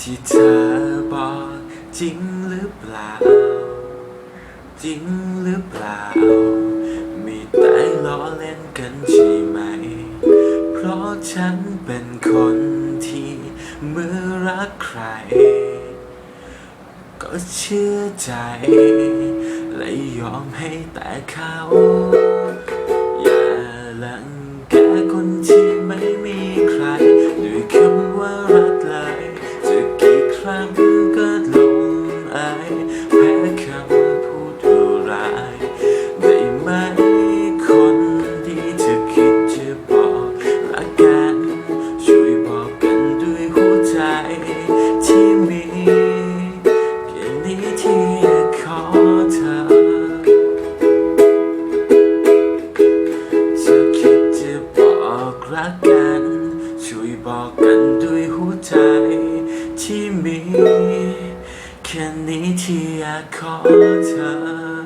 ที่เธอบอกจริงหรือเปล่า จริงหรือเปล่าม่ได้ล้อเล่นกันใช่ไหม เพราะฉันเป็นคนที่เมื่อรักใคร ก็เชื่อใจ และยอมให้แต่เขา กี่ครั้ก็ลงอายแพ้คำพูดดุร้ายได้ไหมคนดีเธอคิดจะบอกรักกันช่วยบอกกันด้วยหัวใจที่มีแค่นี้ที่ขอเธอเธอคิดจะบอกรักกัน ช่วยบอกกันด้วยหัวใจ ที่มี แค่นี้ที่อยากขอเธอ